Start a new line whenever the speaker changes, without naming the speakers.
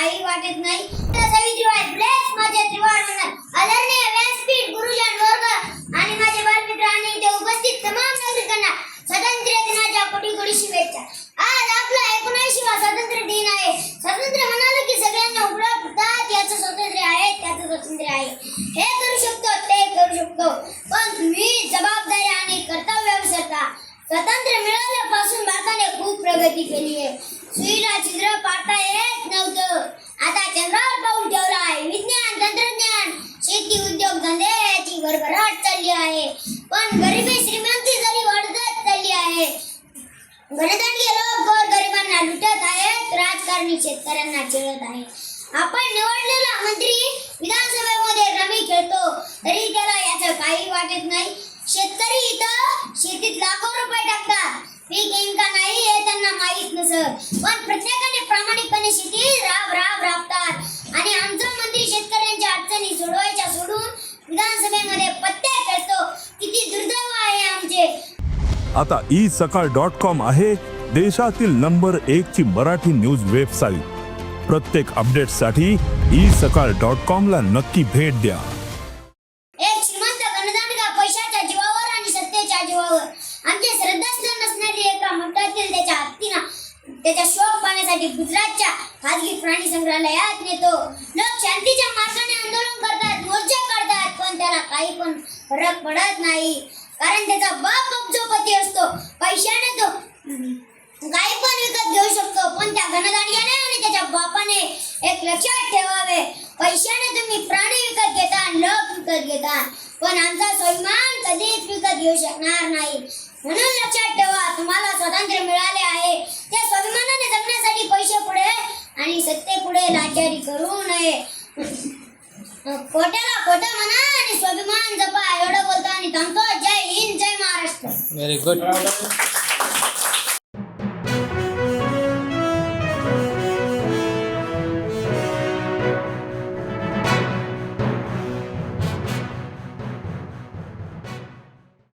काही वाटत नाही. तर सवित्रीबाई ब्लेस माझ्या त्रिवाळ आदरणीय व्यासपीठ गुरुजन वर्ग आणि माझे बालमित्र आणि इथे उपस्थित तमाम नागरिकांना स्वातंत्र्य दिनाच्या कोटी कोटी शुभेच्छा. आज आपला एकोणऐंशीवा स्वातंत्र्य दिन आहे. स्वातंत्र्य म्हणाल की सगळ्यांना उपलब्ध याचं स्वातंत्र्य आहे त्याचं स्वातंत्र्य आहे. हे करू शकतो ते करू शकतो. पण मी जबाबदारी आणि कर्तव्य विसरता स्वातंत्र्य मिळाल्यापासून माणसाने खूप प्रगती केली आहे. सुईला चित्र पाडता येत नव्हतं. आता चंद्रावर पाऊल ठेवला आहे. विज्ञान तंत्रज्ञान शेती उद्योग धंदे याची भरभराट चालली आहे. पण गरिबी श्रीमंती जरी वाढतच चालली आहे गणतंत्रीय लोक गोर गरिबांना लुटत आहेत राजकारणी शेतकऱ्यांना चिळत आहे आपण निवडलेला मंत्री विधानसभेमध्ये रमी खेळतो तरी त्याला याचं काही वाटत नाही. शेतकरी इथं शेतीत लाखो रुपये टाकतात. पीक येईन का नाही हे त्यांना माहीत नसत पण प्रत्येकाने प्रामाणिकपणे शेती राब राब राबतात. आणि आमचा मंत्री शेतकऱ्यांच्या अडचणी सोडवायच्या सोडून विधानसभेमध्ये पत्ते करतो किती दुर्दैव आहे आमचे.
आता ई सकाळ डॉट कॉम आहे देशातील नंबर एक ची मराठी न्यूज वेबसाईट प्रत्येक अपडेटसाठी ई सकाळ डॉट कॉम ला नक्की भेट द्या
एक श्रीमंत गणदानगा पैशाच्या जीवावर आणि सत्तेच्या जीवावर आमचे श्रद्धास्थान असणारी एका मंडळातील त्याच्या हत्तीना त्याच्या शोक पाहण्यासाठी गुजरातच्या खाजगी प्राणी संग्रहालयात नेतो. लोक शांतीच्या मार्गाने आंदोलन करतात मोर्चा काढतात पण त्याला काही पण फरक पडत नाही. कारण त्याचा बाप अब्जोपती असतो. पैशाने तो काही पण विकत घेऊ शकतो पण त्या घनदांड्याने आणि त्याच्या बापाने एक लक्षात ठेवावे. पैशाने तुम्ही प्राणी विकत घेता लोक विकत घेता. पण आमचा स्वाभिमान कधीच विकत घेऊ शकणार नाही. म्हणून लक्षात ठेवा तुम्हाला स्वातंत्र्य आणि सत्ते पुढे लाचारी करू नये. खोट्याला खोटं म्हणा आणि स्वाभिमान जपा. एवढं बोलतो आणि थांबतो. जय हिंद जय महाराष्ट्र.
Very good